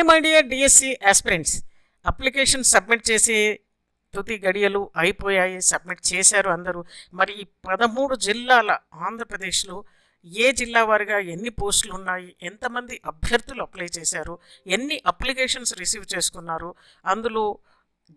Hi my dear DSC aspirants. Application submit చేసి తుది గడియలు అయిపోయాయి. సబ్మిట్ చేశారు అందరూ. మరి ఈ పదమూడు జిల్లాల ఆంధ్రప్రదేశ్లో ఏ జిల్లా వారిగా ఎన్ని పోస్టులు ఉన్నాయి? ఎంతమంది అభ్యర్థులు అప్లై చేశారు? ఎన్ని అప్లికేషన్స్ రిసీవ్ చేసుకున్నారు? అందులో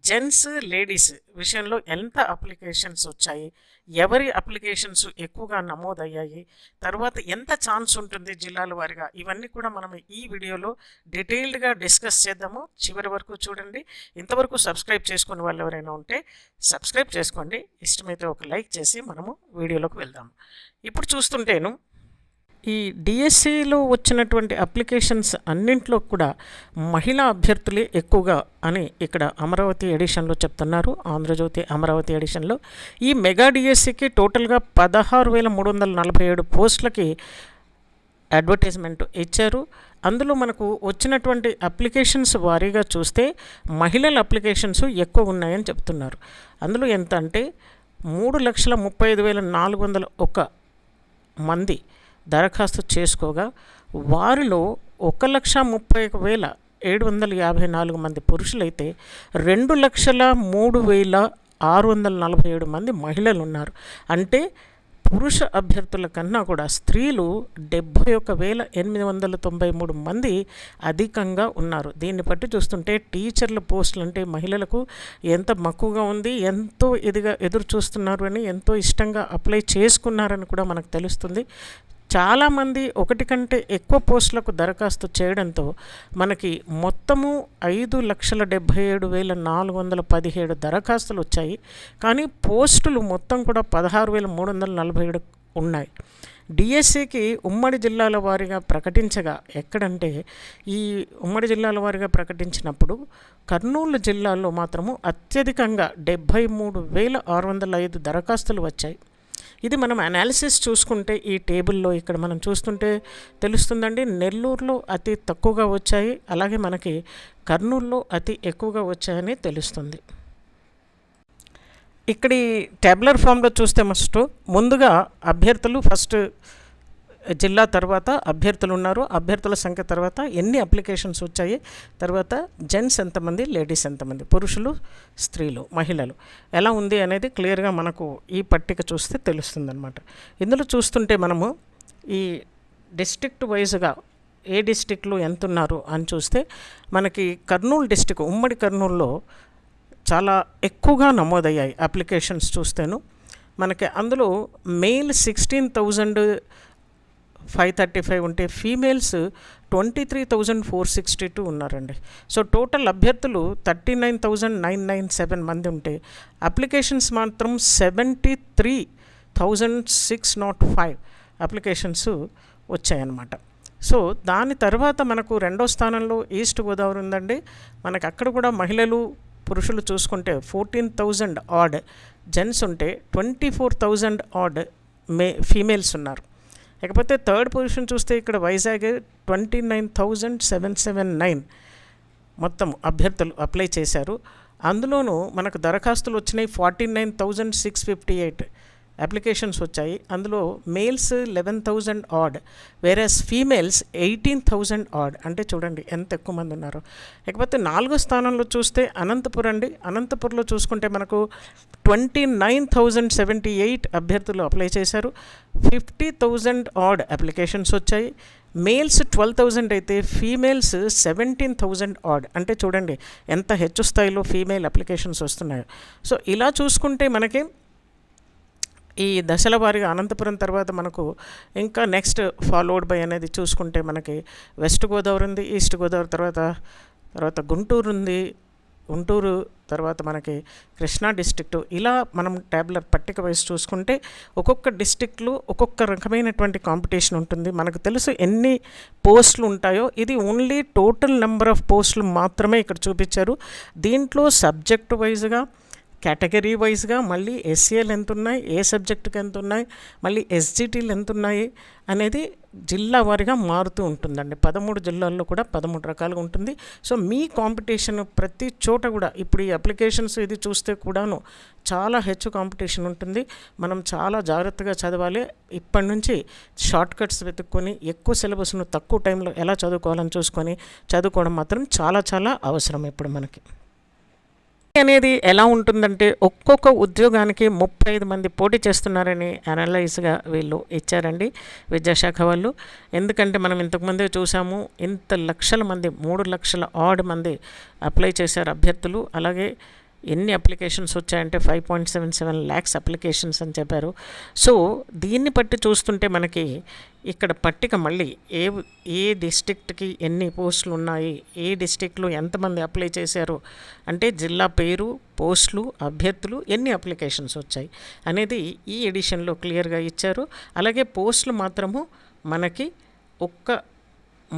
జెంట్స్ లేడీస్ విషయంలో ఎంత అప్లికేషన్స్ వచ్చాయి? ఎవరి అప్లికేషన్స్ ఎక్కువగా నమోదయ్యాయి? తర్వాత ఎంత ఛాన్స్ ఉంటుంది జిల్లాల వారిగా? ఇవన్నీ కూడా మనం ఈ వీడియోలో డీటెయిల్డ్గా డిస్కస్ చేద్దాము. చివరి వరకు చూడండి. ఇంతవరకు సబ్స్క్రైబ్ చేసుకుని వాళ్ళు ఎవరైనా ఉంటే సబ్స్క్రైబ్ చేసుకోండి. ఇష్టమైతే ఒక లైక్ చేసి మనము వీడియోలోకి వెళ్దాము ఇప్పుడు చూస్తుంటేను ఈ డిఎస్సిలో వచ్చినటువంటి అప్లికేషన్స్ అన్నింట్లో కూడా మహిళా అభ్యర్థులే ఎక్కువగా అని ఇక్కడ అమరావతి ఎడిషన్లో చెప్తున్నారు. ఆంధ్రజ్యోతి అమరావతి ఎడిషన్లో ఈ మెగా డిఎస్సికి టోటల్గా పదహారు వేల మూడు వందల నలభై ఏడు పోస్టులకి అడ్వర్టైజ్మెంట్ ఇచ్చారు. అందులో మనకు వచ్చినటువంటి అప్లికేషన్స్ వారీగా చూస్తే మహిళల అప్లికేషన్స్ ఎక్కువ ఉన్నాయని చెప్తున్నారు. అందులో ఎంత అంటే మూడు లక్షల ముప్పై ఐదు వేల నాలుగు వందల ఒక మంది దరఖాస్తు చేసుకోగా వారిలో ఒక లక్ష ముప్పై ఒక వేల ఏడు వందల యాభై నాలుగు మంది పురుషులైతే రెండు లక్షల మూడు వేల ఆరు వందల నలభై ఏడు మంది మహిళలు ఉన్నారు అంటే పురుష అభ్యర్థుల కన్నా కూడా స్త్రీలు డెబ్భై ఒక వేల ఎనిమిది వందల తొంభై మూడు మంది అధికంగా ఉన్నారు. దీన్ని బట్టి చూస్తుంటే టీచర్ల పోస్టులు అంటే మహిళలకు ఎంత మక్కువగా ఉంది ఎంతో ఇదిగా ఎదురు చూస్తున్నారు అని ఎంతో ఇష్టంగా అప్లై చేసుకున్నారని కూడా మనకు తెలుస్తుంది. చాలామంది ఒకటి కంటే ఎక్కువ పోస్టులకు దరఖాస్తు చేయడంతో మనకి మొత్తము ఐదు లక్షల డెబ్భై ఏడు వేల నాలుగు వందల పదిహేడు దరఖాస్తులు వచ్చాయి. కానీ పోస్టులు మొత్తం కూడా పదహారు వేల మూడు వందల నలభై ఏడు ఉన్నాయి. డిఎస్సికి ఉమ్మడి జిల్లాల వారీగా ప్రకటించగా ఎక్కడంటే ఈ ఉమ్మడి జిల్లాల వారీగా ప్రకటించినప్పుడు కర్నూలు జిల్లాలో మాత్రము అత్యధికంగా డెబ్భై మూడు వేల ఆరు వందల ఐదు దరఖాస్తులు వచ్చాయి. ఇది మనం అనాలిసిస్ చూసుకుంటే ఈ టేబుల్లో ఇక్కడ మనం చూస్తుంటే తెలుస్తుందండి నెల్లూరులో అతి తక్కువగా వచ్చాయి అలాగే మనకి కర్నూలులో అతి ఎక్కువగా వచ్చాయని తెలుస్తుంది. ఇక్కడి ట్యాబ్లర్ ఫామ్లో చూస్తే మస్ట్ ముందుగా అభ్యర్థులు ఫస్ట్ జిల్లా తర్వాత అభ్యర్థులు ఉన్నారు. అభ్యర్థుల సంఖ్య తర్వాత ఎన్ని అప్లికేషన్స్ వచ్చాయి? తర్వాత జెంట్స్ ఎంతమంది లేడీస్ ఎంతమంది? పురుషులు స్త్రీలు మహిళలు. ఎలా ఉంది అనేది క్లియర్గా మనకు ఈ పట్టిక చూస్తే తెలుస్తుందన్నమాట. ఇందులో చూస్తుంటే మనము ఈ డిస్ట్రిక్ట్ వైజ్గా ఏ డిస్టిక్లో ఎంత ఉన్నారు అని చూస్తే మనకి కర్నూలు డిస్టిక్ ఉమ్మడి కర్నూలులో చాలా ఎక్కువగా నమోదయ్యాయి అప్లికేషన్స్ చూస్తేను. మనకి అందులో male sixteen thousand five thirty five ఉంటే females twenty three thousand four sixty two ఉన్నారండి. సో టోటల్ అభ్యర్థులు thirty nine thousand nine nine seven మంది ఉంటే అప్లికేషన్స్ మాత్రం seventy three thousand six nought five applications వచ్చాయన్నమాట. సో దాని తర్వాత మనకు రెండో స్థానంలో ఈస్ట్ గోదావరి ఉందండి. మనకి అక్కడ కూడా మహిళలు పురుషులు చూసుకుంటే ఫోర్టీన్ థౌజండ్ ఆడ్ జెంట్స్ ఉంటే ట్వంటీ ఫోర్ థౌజండ్ ఆడ్ మే ఫీమేల్స్ ఉన్నారు. ఇకపోతే థర్డ్ పొజిషన్ చూస్తే ఇక్కడ Vizag twenty nine thousand seven seven nine మొత్తం అభ్యర్థులు అప్లై చేశారు. అందులోనూ మనకు దరఖాస్తులు వచ్చినాయి forty nine thousand six fifty eight. Applications వచ్చాయి. అందులో males eleven thousand odd whereas females eighteen thousand odd అంటే చూడండి ఎంత ఎక్కువ మంది ఉన్నారు. లేకపోతే నాలుగో స్థానంలో చూస్తే అనంతపురం అండి. అనంతపురంలో చూసుకుంటే మనకు twenty nine thousand seventy eight అభ్యర్థులు అప్లై చేశారు. ఫిఫ్టీ థౌజండ్ ఆడ్ అప్లికేషన్స్ వచ్చాయి. మేల్స్ ట్వెల్వ్ థౌజండ్ అయితే ఫీమేల్స్ సెవెంటీన్ థౌజండ్ ఆడ్ అంటే చూడండి ఎంత హెచ్చు స్థాయిలో ఫీమేల్ అప్లికేషన్స్ వస్తున్నాయో. సో ఇలా చూసుకుంటే మనకి ఈ దశల వారీగా అనంతపురం తర్వాత మనకు ఇంకా నెక్స్ట్ ఫాలోడ్ బై అనేది చూసుకుంటే మనకి వెస్ట్ గోదావరి ఉంది ఈస్ట్ గోదావరి తర్వాత తర్వాత గుంటూరు ఉంది గుంటూరు తర్వాత మనకి కృష్ణా డిస్ట్రిక్ట్. ఇలా మనం ట్యాబ్లర్ పట్టిక వైస్ చూసుకుంటే ఒక్కొక్క డిస్టిక్లో ఒక్కొక్క రకమైనటువంటి కాంపిటీషన్ ఉంటుంది. మనకు తెలుసు ఎన్ని పోస్టులు ఉంటాయో ఇది ఓన్లీ టోటల్ నెంబర్ ఆఫ్ పోస్టులు మాత్రమే ఇక్కడ చూపించారు. దీంట్లో సబ్జెక్ట్ వైజ్గా కేటగిరీ వైజ్గా మళ్ళీ ఎస్సీఎల్ ఎంత ఉన్నాయి ఏ సబ్జెక్టుకి ఎంత ఉన్నాయి మళ్ళీ ఎస్జిటీలు ఎంత ఉన్నాయి అనేది జిల్లా వారిగా మారుతూ ఉంటుందండి. పదమూడు జిల్లాల్లో కూడా పదమూడు రకాలుగా ఉంటుంది. సో మీ కాంపిటీషన్ ప్రతి చోట కూడా ఇప్పుడు ఈ అప్లికేషన్స్ ఇది చూస్తే కూడాను చాలా హెచ్చు కాంపిటీషన్ ఉంటుంది. మనం చాలా జాగ్రత్తగా చదవాలి. ఇప్పటి నుంచి షార్ట్ కట్స్ వెతుక్కొని ఎక్కువ సిలబస్ను తక్కువ టైంలో ఎలా చదువుకోవాలని చూసుకొని చదువుకోవడం మాత్రం చాలా చాలా అవసరం ఇప్పుడు మనకి. అనేది ఎలా ఉంటుందంటే ఒక్కొక్క ఉద్యోగానికి ముప్పై ఐదు మంది పోటీ చేస్తున్నారని అనలైజ్గా వీళ్ళు ఇచ్చారండి విద్యాశాఖ వాళ్ళు. ఎందుకంటే మనం ఇంతకుముందే చూసాము ఇంత లక్షల మంది మూడు లక్షల ఆడ్ మంది అప్లై చేశారు అభ్యర్థులు. అలాగే ఎన్ని అప్లికేషన్స్ వచ్చాయంటే five point seven seven lakhs applications అని చెప్పారు. సో దీన్ని బట్టి చూస్తుంటే మనకి ఇక్కడ పట్టిక మళ్ళీ ఏ ఏ డిస్ట్రిక్ట్కి ఎన్ని పోస్టులు ఉన్నాయి ఏ డిస్టిక్లో ఎంతమంది అప్లై చేశారు అంటే జిల్లా పేరు పోస్టులు అభ్యర్థులు ఎన్ని అప్లికేషన్స్ వచ్చాయి అనేది ఈ ఎడిషన్లో క్లియర్గా ఇచ్చారు. అలాగే పోస్టులు మాత్రము మనకి ఒక్క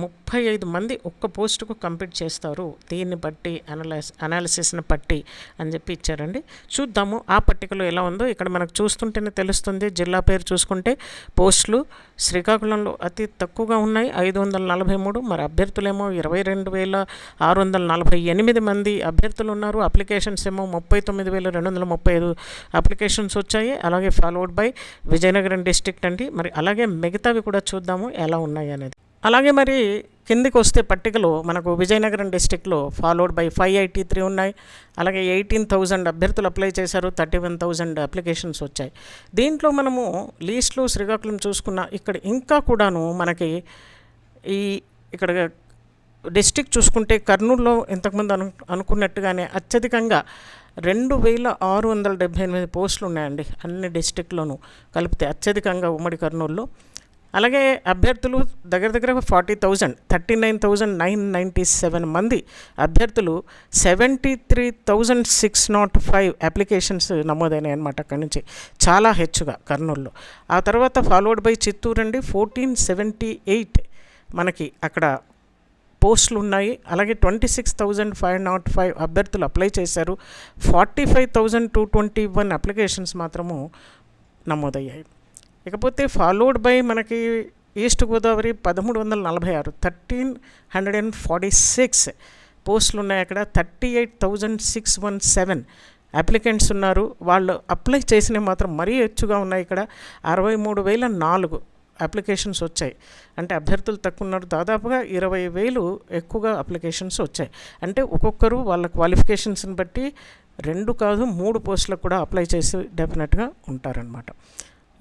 ముప్పై ఐదు మంది ఒక్క పోస్టుకు కంప్లీట్ చేస్తారు. దీన్ని బట్టి అనలైస్ అనాలిసిస్ని బట్టి అని చెప్పి ఇచ్చారండి. చూద్దాము ఆ పట్టికలో ఎలా ఉందో. ఇక్కడ మనకు చూస్తుంటేనే తెలుస్తుంది. జిల్లా పేరు చూసుకుంటే పోస్టులు శ్రీకాకుళంలో అతి తక్కువగా ఉన్నాయి. ఐదు వందల నలభై మూడు మరి అభ్యర్థులేమో ఇరవై రెండు వేల ఆరు వందల నలభై ఎనిమిది మంది అభ్యర్థులు ఉన్నారు. అప్లికేషన్స్ ఏమో ముప్పై తొమ్మిది వేల రెండు వందల ముప్పై ఐదు అప్లికేషన్స్ వచ్చాయి. అలాగే ఫాలోడ్ బై విజయనగరం డిస్ట్రిక్ట్ అండి. మరి అలాగే మిగతావి కూడా చూద్దాము ఎలా ఉన్నాయి అనేది. అలాగే మరి కిందికి వస్తే పట్టికలో మనకు విజయనగరం డిస్టిక్లో followed by five eighty three ఉన్నాయి. అలాగే ఎయిటీన్ థౌజండ్ అభ్యర్థులు అప్లై చేశారు థర్టీ వన్ థౌజండ్ అప్లికేషన్స్ వచ్చాయి. దీంట్లో మనము లీస్ట్లో శ్రీకాకుళం చూసుకున్న ఇక్కడ ఇంకా కూడాను మనకి ఈ ఇక్కడ డిస్టిక్ చూసుకుంటే కర్నూలులో ఇంతకుముందు అను అనుకున్నట్టుగానే అత్యధికంగా రెండు వేల ఆరు వందల డెబ్బై ఎనిమిది పోస్టులు ఉన్నాయండి అన్ని డిస్టిక్లోనూ. కలిపితే అత్యధికంగా ఉమ్మడి కర్నూలులో. అలాగే అభ్యర్థులు దగ్గర దగ్గర forty thousand thirty nine thousand nine ninety seven మంది అభ్యర్థులు seventy three thousand six nought five applications నమోదైనాయి అనమాట అక్కడి నుంచి. చాలా హెచ్చుగా కర్నూలులో. ఆ తర్వాత ఫాలోడ్ బై చిత్తూరు అండి ఫోర్టీన్ సెవెంటీ ఎయిట్ మనకి అక్కడ పోస్టులు ఉన్నాయి అలాగే twenty six thousand five nought five అభ్యర్థులు అప్లై చేశారు. Forty five thousand two twenty one applications మాత్రము నమోదయ్యాయి. ఇకపోతే ఫాలోడ్ బై మనకి ఈస్ట్ గోదావరి పదమూడు వందల నలభై ఆరు thirteen hundred and forty six పోస్టులు ఉన్నాయి అక్కడ thirty eight thousand six one seven applicants ఉన్నారు. వాళ్ళు అప్లై చేసినవి మాత్రం మరీ హెచ్చుగా ఉన్నాయి ఇక్కడ. అరవై మూడు వేల నాలుగు అప్లికేషన్స్ వచ్చాయి. అంటే అభ్యర్థులు తక్కువ ఉన్నారు. దాదాపుగా ఇరవై వేలు ఎక్కువగా అప్లికేషన్స్ వచ్చాయి. అంటే ఒక్కొక్కరు వాళ్ళ క్వాలిఫికేషన్స్ని బట్టి రెండు కాదు మూడు పోస్టులకు కూడా అప్లై చేసి డెఫినెట్గా ఉంటారనమాట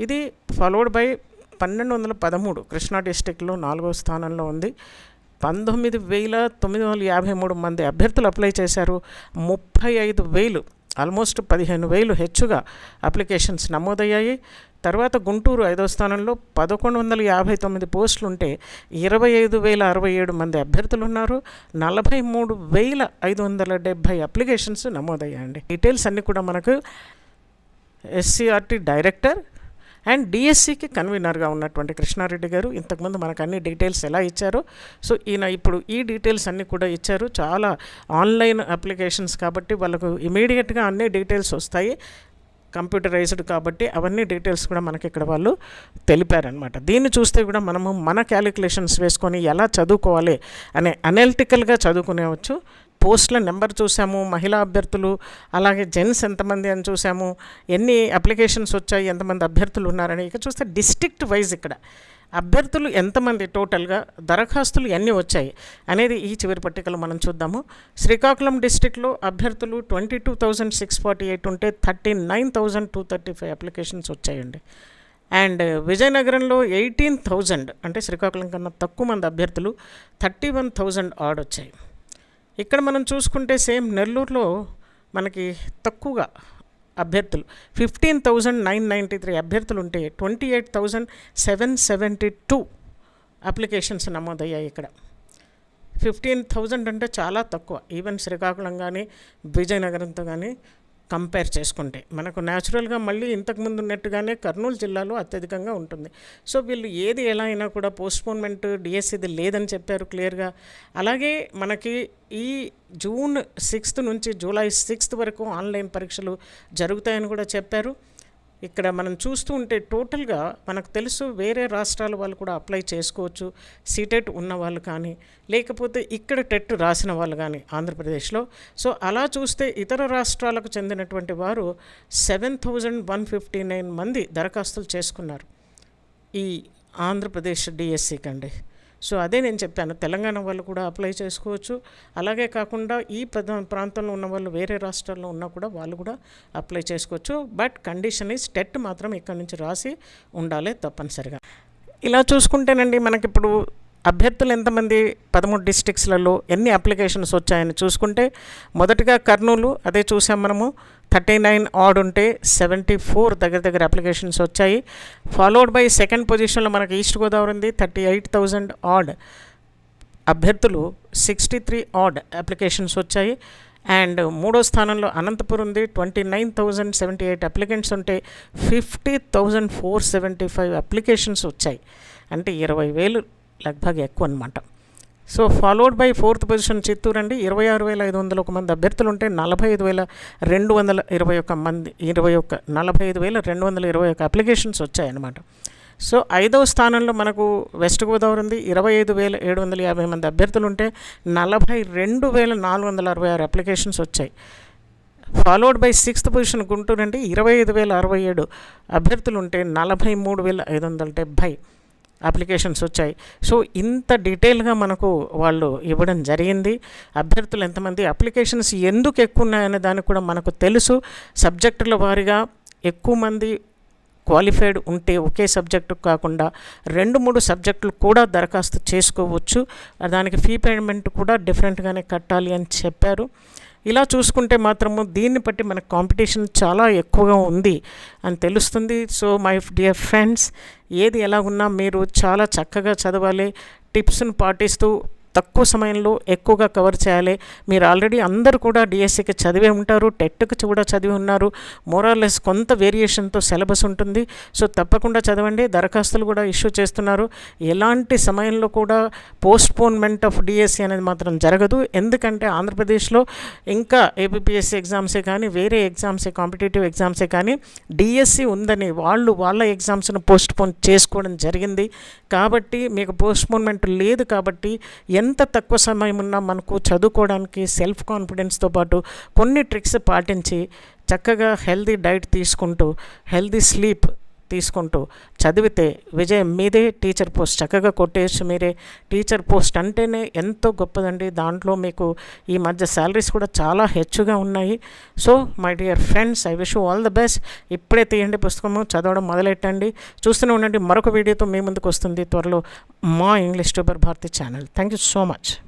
ఇది ఫాలోడ్ బై పన్నెండు వందల పదమూడు. కృష్ణా డిస్టిక్లో నాలుగో స్థానంలో ఉంది. పంతొమ్మిది వేల తొమ్మిది వందల యాభై మూడు మంది అభ్యర్థులు అప్లై చేశారు. ముప్పై ఐదు వేలు ఆల్మోస్ట్ పదిహేను వేలు హెచ్చుగా అప్లికేషన్స్ నమోదయ్యాయి. తర్వాత గుంటూరు ఐదో స్థానంలో పదకొండు వందల యాభై తొమ్మిది పోస్టులు ఉంటే ఇరవై ఐదు వేల అరవై ఏడు మంది అభ్యర్థులు ఉన్నారు నలభై మూడు వేల ఐదు వందల డెబ్భై అప్లికేషన్స్ నమోదయ్యాయండి. డీటెయిల్స్ అన్నీ కూడా మనకు ఎస్సీఆర్టీ డైరెక్టర్ అండ్ డిఎస్సికి కన్వీనర్గా ఉన్నటువంటి కృష్ణారెడ్డి గారు ఇంతకుముందు మనకు అన్ని డీటెయిల్స్ ఎలా ఇచ్చారో సో ఈయన ఇప్పుడు ఈ డీటెయిల్స్ అన్నీ కూడా ఇచ్చారు. చాలా ఆన్లైన్ అప్లికేషన్స్ కాబట్టి వాళ్ళకు ఇమీడియట్గా అన్ని డీటెయిల్స్ వస్తాయి. కంప్యూటరైజ్డ్ కాబట్టి అవన్నీ డీటెయిల్స్ కూడా మనకి ఇక్కడ వాళ్ళు తెలిపారనమాట దీన్ని చూస్తే కూడా మనము మన క్యాలిక్యులేషన్స్ వేసుకొని ఎలా చదువుకోవాలి అనే అనలిటికల్గా చదువుకునేవచ్చు. పోస్టుల నెంబర్ చూసాము మహిళా అభ్యర్థులు అలాగే జెంట్స్ ఎంతమంది అని చూసాము ఎన్ని అప్లికేషన్స్ వచ్చాయి ఎంతమంది అభ్యర్థులు ఉన్నారని ఇక చూస్తే డిస్ట్రిక్ట్ వైజ్ ఇక్కడ అభ్యర్థులు ఎంతమంది టోటల్గా దరఖాస్తులు ఎన్ని వచ్చాయి అనేది ఈ చివరి పట్టికలో మనం చూద్దాము. శ్రీకాకుళం డిస్టిక్లో అభ్యర్థులు twenty two thousand six forty eight ఉంటే thirty nine thousand two thirty five applications వచ్చాయండి. అండ్ విజయనగరంలో ఎయిటీన్ థౌజండ్ అంటే శ్రీకాకుళం కన్నా తక్కువ మంది అభ్యర్థులు థర్టీ వన్ థౌజండ్ ఆడ్ వచ్చాయి. ఇక్కడ మనం చూసుకుంటే సేమ్ నెల్లూరులో మనకి తక్కువగా అభ్యర్థులు fifteen thousand nine ninety three అభ్యర్థులు ఉంటే twenty eight thousand seven seventy two applications నమోదయ్యాయి ఇక్కడ. ఫిఫ్టీన్ థౌజండ్ అంటే చాలా తక్కువ. ఈవెన్ శ్రీకాకుళం కానీ విజయనగరంతో కానీ కంపేర్ చేసుకుంటే మనకు న్యాచురల్గా మళ్ళీ ఇంతకుముందు ఉన్నట్టుగానే కర్నూలు జిల్లాలో అత్యధికంగా ఉంటుంది. సో వీళ్ళు ఏది ఎలా అయినా కూడా పోస్ట్పోన్మెంట్ డిఎస్సిది లేదని చెప్పారు క్లియర్గా. అలాగే మనకి ఈ జూన్ సిక్స్త్ నుంచి జూలై సిక్స్త్ వరకు ఆన్లైన్ పరీక్షలు జరుగుతాయని కూడా చెప్పారు. ఇక్కడ మనం చూస్తూ ఉంటే టోటల్గా మనకు తెలుసు వేరే రాష్ట్రాల వాళ్ళు కూడా అప్లై చేసుకోవచ్చు సీటెట్ ఉన్న వాళ్ళు కానీ లేకపోతే ఇక్కడ టెట్ రాసిన వాళ్ళు కానీ ఆంధ్రప్రదేశ్లో. సో అలా చూస్తే ఇతర రాష్ట్రాలకు చెందినటువంటి వారు seven thousand one fifty nine మంది దరఖాస్తులు చేసుకున్నారు. ఈ ఆంధ్రప్రదేశ్ డిఎస్సికి అండి సో అదే నేను చెప్పాను తెలంగాణ వాళ్ళు కూడా అప్లై చేసుకోవచ్చు. అలాగే కాకుండా ఈ ప్రధా ప్రాంతంలో ఉన్న వాళ్ళు వేరే రాష్ట్రాల్లో ఉన్నా కూడా వాళ్ళు కూడా అప్లై చేసుకోవచ్చు. బట్ కండిషన్ ఈజ్ టెట్ మాత్రం ఇక్కడ నుంచి రాసి ఉండాలి తప్పనిసరిగా. ఇలా చూసుకుంటేనండి మనకిప్పుడు అభ్యర్థులు ఎంతమంది పదమూడు డిస్టిక్స్లలో ఎన్ని అప్లికేషన్స్ వచ్చాయని చూసుకుంటే మొదటిగా కర్నూలు అదే చూసాం మనము. థర్టీ నైన్ ఆడ్ ఉంటే సెవెంటీ ఫోర్ దగ్గర దగ్గర అప్లికేషన్స్ వచ్చాయి. ఫాలోడ్ బై సెకండ్ పొజిషన్లో మనకి ఈస్ట్ గోదావరి ఉంది థర్టీ ఎయిట్ థౌజండ్ ఆడ్. అభ్యర్థులు సిక్స్టీ త్రీ ఆడ్ అప్లికేషన్స్ వచ్చాయి. అండ్ మూడో స్థానంలో అనంతపురం ఉంది twenty nine thousand seventy eight applicants ఉంటే fifty thousand four seventy five applications వచ్చాయి. అంటే ఇరవై వేలు లగ్భగ్ ఎక్కువ అనమాట so followed by fourth position Chittoor అండి. ఇరవై ఆరు వేల ఐదు వందల ఒక మంది అభ్యర్థులు ఉంటే నలభై ఐదు వేల రెండు వందల ఇరవై ఒక్క మంది ఇరవై ఒక్క నలభై ఐదు వేల రెండు వందల ఇరవై ఒక్క అప్లికేషన్స్ వచ్చాయన్నమాట. సో ఐదవ స్థానంలో మనకు వెస్ట్ గోదావరి ఉంది. ఇరవై ఐదు వేల ఏడు వందల యాభై మంది అభ్యర్థులు ఉంటే నలభై రెండు వేల నాలుగు వందల అరవై ఆరు అప్లికేషన్స్ వచ్చాయి. Followed by sixth position Guntur అంటే ఇరవై ఐదు వేల అరవై ఏడు అభ్యర్థులు ఉంటే నలభై మూడు వేల ఐదు వందల డెబ్భై. అప్లికేషన్స్ వచ్చాయి. సో ఇంత డీటెయిల్గా మనకు వాళ్ళు ఇవ్వడం జరిగింది. అభ్యర్థులు ఎంతమంది అప్లికేషన్స్ ఎందుకు ఎక్కువ ఉన్నాయనే దానికి కూడా మనకు తెలుసు. సబ్జెక్టుల వారిగా ఎక్కువ మంది క్వాలిఫైడ్ ఉంటే ఒకే సబ్జెక్టు కాకుండా రెండు మూడు సబ్జెక్టులు కూడా దరఖాస్తు చేసుకోవచ్చు. దానికి ఫీ పేమెంట్ కూడా డిఫరెంట్గానే కట్టాలి అని చెప్పారు. ఇలా చూసుకుంటే మాత్రము దీన్ని బట్టి మనకు కాంపిటీషన్ చాలా ఎక్కువగా ఉంది అని తెలుస్తుంది. సో మై డియర్ ఫ్రెండ్స్ ఏది ఎలా ఉన్నా మీరు చాలా చక్కగా చదవాలి టిప్స్ను పాటిస్తూ తక్కువ సమయంలో ఎక్కువగా కవర్ చేయాలి. మీరు ఆల్రెడీ అందరూ కూడా డిఎస్సికి చదివే ఉంటారు టెట్కి కూడా చదివి ఉన్నారు. మోరార్లెస్ కొంత వేరియేషన్తో సిలబస్ ఉంటుంది. సో తప్పకుండా చదవండి. దరఖాస్తులు కూడా ఇష్యూ చేస్తున్నారు. ఎలాంటి సమయంలో కూడా పోస్ట్పోన్మెంట్ ఆఫ్ డిఎస్సి అనేది మాత్రం జరగదు. ఎందుకంటే ఆంధ్రప్రదేశ్లో ఇంకా ఏపీఎస్సీ ఎగ్జామ్సే కానీ వేరే ఎగ్జామ్సే కాంపిటేటివ్ ఎగ్జామ్సే కానీ డిఎస్సి ఉందని వాళ్ళు వాళ్ళ ఎగ్జామ్స్ను పోస్ట్పోన్ చేసుకోవడం జరిగింది. కాబట్టి మీకు పోస్ట్పోన్మెంట్ లేదు కాబట్టి ఎంత తక్కువ సమయం ఉన్నా మనకు చదువుకోవడానికి సెల్ఫ్ కాన్ఫిడెన్స్తో పాటు కొన్ని ట్రిక్స్ పాటించి చక్కగా హెల్దీ డైట్ తీసుకుంటూ హెల్దీ స్లీప్ తీసుకుంటూ చదివితే విజయం మీదే టీచర్ పోస్ట్ చక్కగా కొట్టేసి మీరే. టీచర్ పోస్ట్ అంటేనే ఎంతో గొప్పదండి. దాంట్లో మీకు ఈ మధ్య శాలరీస్ కూడా చాలా హెచ్చుగా ఉన్నాయి. So my dear friends I wish all the best. ఇప్పుడే తీయండి పుస్తకము చదవడం మొదలెట్టండి. చూస్తూనే ఉండండి. మరొక వీడియోతో మీ ముందుకు వస్తుంది త్వరలో మా English tuber Bharati channel. Thank you so much.